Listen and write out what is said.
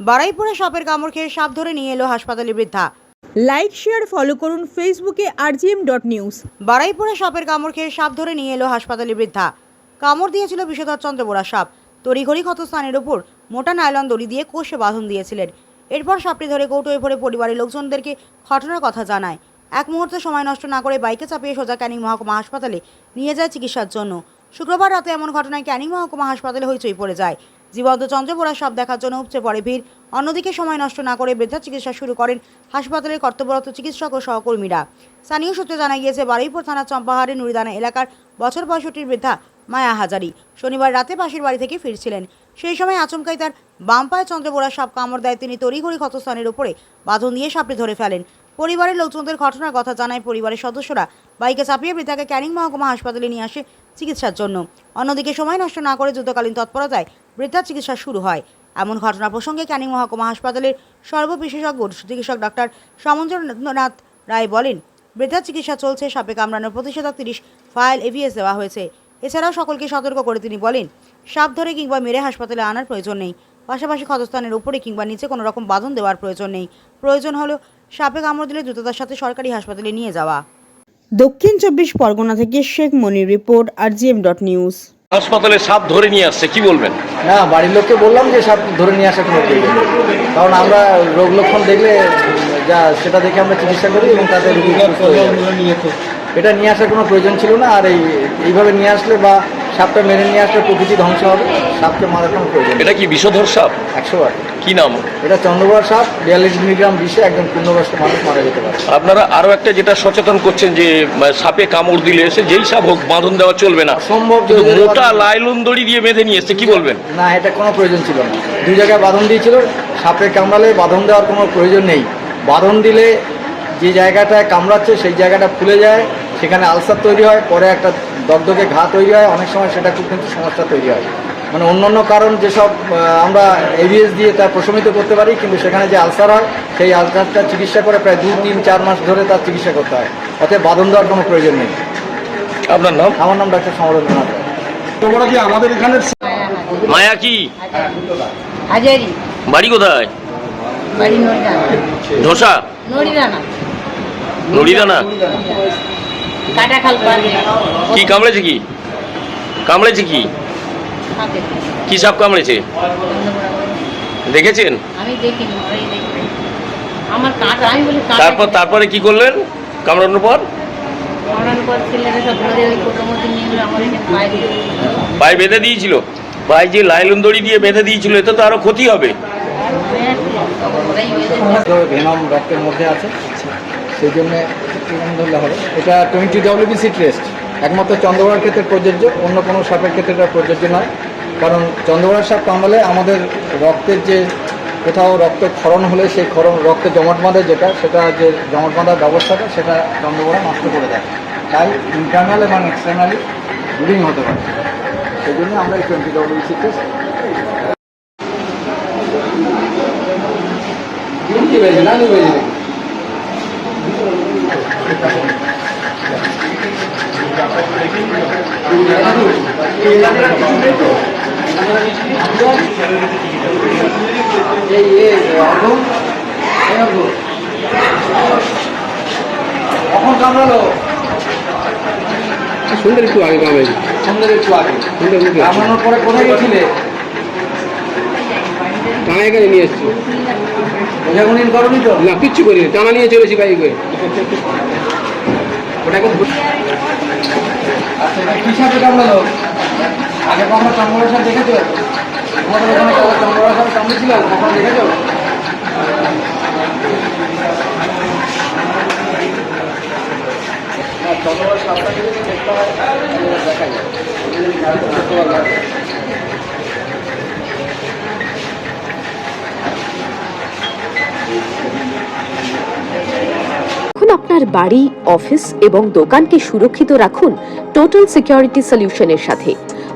বারাইপুরে সাপের কামড় খেয়ে সাপ ধরে নিয়ে এলো হাসপাতালে বৃদ্ধা। লাইক শেয়ার ফলো করুন ফেসবুকে আরজিএম ডট নিউজ বারাইপুরে সাপের কামড় খেয়ে সাপ ধরে নিয়ে এলো হাসপাতালে বৃদ্ধা। কামড় দিয়েছিল বিষধর চন্দ্র বোরা সাপ। তড়িঘড়ি ক্ষত স্থানের ওপর মোটা নাইলন দড়ি দিয়ে কোষে বাঁধন দিয়েছিলেন। এরপর সাপটি ধরে কৌটোয় ভরে পরিবারের লোকজনদেরকে ঘটনার কথা জানায়। এক মুহূর্তে সময় নষ্ট না করে বাইকে চাপিয়ে সোজা ক্যানিং মহকুমা হাসপাতালে নিয়ে যায় চিকিৎসার জন্য। শুক্রবার রাতে এমন ঘটনায় ক্যানিং মহকুমা হাসপাতালে হইচই পড়ে যায়। জীবন্ত চন্দ্রবোরা সাপ দেখার জন্য উপচে পড়ে ভিড়। অন্যদিকে সময় নষ্ট না করে বৃদ্ধা চিকিৎসা শুরু করেন হাসপাতালের কর্তব্যরত চিকিৎসক ও সহকর্মীরা। স্থানীয় সূত্রে জানা গিয়েছে, বারুইপুর থানার চম্পাহারে নুরিদানা এলাকার বছর পঁয়ষট্টির বৃদ্ধা মায়া হাজারি শনিবার রাতে পাশের বাড়ি থেকে ফিরছিলেন। সেই সময় আচমকাই তার বাম পায়ে চন্দ্রবোরা সাপ কামড় দেয়। তিনি তড়িঘড়ি ক্ষতস্থানের উপরে বাঁধন দিয়ে সাপটি ধরে ফেলেন। পরিবারের লোকজনদের ঘটনার কথা জানায় পরিবারের সদস্যরা। বাইকে চাপিয়ে বৃদ্ধাকে ক্যানিং মহকুমা হাসপাতালে নিয়ে আসে চিকিৎসার জন্য। অন্যদিকে সময় নষ্ট না করে যুদ্ধকালীন তৎপরতায় বৃদ্ধার চিকিৎসা শুরু হয়। এমন ঘটনা প্রসঙ্গে ক্যানিং মহকুমা হাসপাতালের সর্ববিশেষজ্ঞ চিকিৎসক ডাক্তার সমঞ্জননাথ রায় বলেন বৃদ্ধার চিকিৎসা চলছে, সাপে কামড়ানোর প্রতিষেধক তিরিশ ফাইল এভিএস দেওয়া হয়েছে। এছাড়াও সকলকে সতর্ক করে তিনি বলেন, সাপ ধরে কিংবা মেরে হাসপাতালে আনার প্রয়োজন নেই। পাশাপাশি ক্ষতস্থানের উপরে কিংবা নিচে কোনো রকম বাঁধন দেওয়ার প্রয়োজন নেই। প্রয়োজন হলো সাপে কামড় দিলে দ্রুততার সাথে সরকারি হাসপাতালে নিয়ে যাওয়া। দক্ষিণ চব্বিশ পরগনা থেকে Sheikh Monir report, RGM dot news. হাসপাতালে সাপ ধরে নিয়ে আসছে, কি বলবেন? না, বাড়ির লোককে বললাম যে সাপ ধরে নিয়ে আসা কোনো কারণ আমরা রোগ লক্ষণ দেখলে, যা সেটা দেখে আমরা চিকিৎসা করি এবং তাদের এটা নিয়ে আসার কোনো প্রয়োজন ছিল না, আর এই এইভাবে নিয়ে আসলে বা সাপটা মেনে নিয়ে আসলে প্রকৃতি ধ্বংস হবে। সাপকে কোনো প্রয়োজন। এটা কি বিষধর সাপ? একশো বার কি নাম? এটা চন্দ্রবড় সাপ বিয়াল্লিশ মিলিগ্রাম বিষে একজন পূর্ণবয়স্ক মানুষ মারা যেতে পারে। আপনারা আরও একটা যেটা সচেতন করছেন যে সাপে কামড় দিলে এসে যেই সাপ হোক বাঁধন দেওয়া চলবে না। সম্ভব মোটা লাইলুন দড়ি দিয়ে বেঁধে নিয়ে এসছে কি বলবেন? না এটা কোনো প্রয়োজন ছিল না। দুই জায়গায় বাঁধন দিয়েছিল সাপে কামড়ালে বাঁধন দেওয়ার কোনো প্রয়োজন নেই। বাঁধন দিলে যে জায়গাটায় কামড়াচ্ছে সেই জায়গাটা ফুলে যায় সেখানে আলসার তৈরি হয় পরে একটা দগদগে ঘা তৈরি হয় অনেক সময় সেটা খুব কিন্তু সমস্যা তৈরি হয়। মানে অন্যান্য কারণ যেসব আমরা এভিএস দিয়ে তা প্রশমিত করতে পারি কিন্তু সেখানে যে আলসার হয় সেই আলসারটা চিকিৎসা করে প্রায় দু তিন চার মাস ধরে তার চিকিৎসা করতে হয়। অতএব বাঁধন দেওয়ার কোনো প্রয়োজন নেই। আপনার নাম? আমার নাম ডাক্তার সমরেন্দ্রনাথ রায়। তোমরা কি আমাদের এখানে মায়া কি? হাজারি। বাড়ি কোথায়? বাড়ি ধোসা? কাটাখাল কি কামড়েছে কি? কামড়েছে কি। কি সাপ কামড়েছে? দেখেছেন? আমি দেখিনি আমার কাঁটা আমি বলি তারপর তারপরে কি করলেন কামড়ানোর পর। পায়ে বেঁধে দিয়েছিল? পায়ে যে লাইলুন দড়ি দিয়ে বেঁধে দিয়েছিল এতে তো আরও ক্ষতি হবে। ভেনম রক্তের মধ্যে আছে সেই জন্য ধরলে হবে। এটা টোয়েন্টি ডব্লিউবিসি টেস্ট একমাত্র চন্দ্রবড়ার ক্ষেত্রে প্রযোজ্য অন্য কোনো সাপের ক্ষেত্রে এটা প্রযোজ্য নয়। কারণ চন্দ্রবড়ার সাপ কামড়ালে আমাদের রক্তের যে কোথাও রক্ত ক্ষরণ হলে সেই ক্ষরণ রক্তে জমাট বাঁধে যেটা, সেটা যে জমাট বাঁধার ব্যবস্থাটা, সেটা চন্দ্রবড়া নষ্ট করে দেয়। তাই ইন্টারনাল এবং এক্সটার্নালি ব্লিডিং হতে পারে। সেই জন্য আমরা এই টোয়েন্টি ডব্লিউবিসি টেস্ট না সুন্দর একটু আগে কামড়েছে সুন্দর একটু আগে। সুন্দর মুখে কামড়ানোর পরে কোথায় গেছিলে? টানা এখানে নিয়ে এসছি। বোঝাগুনিন করনি তো? না কিচ্ছু করিনি টানা নিয়ে চলেছি বাইক করে ওটাকে কি কামড়ালো আগে কখনো দেখেছ? তোমাদের ওখানে কখনো দেখেছ? না, চন্দ্রবড়া যদি দেখতে হয় দেখা যায় দেখতে পারলাম। এখন আপনার বাড়ি অফিস এবং দোকানকে সুরক্ষিত রাখুন টোটাল সিকিউরিটি সলিউশনের সাথে।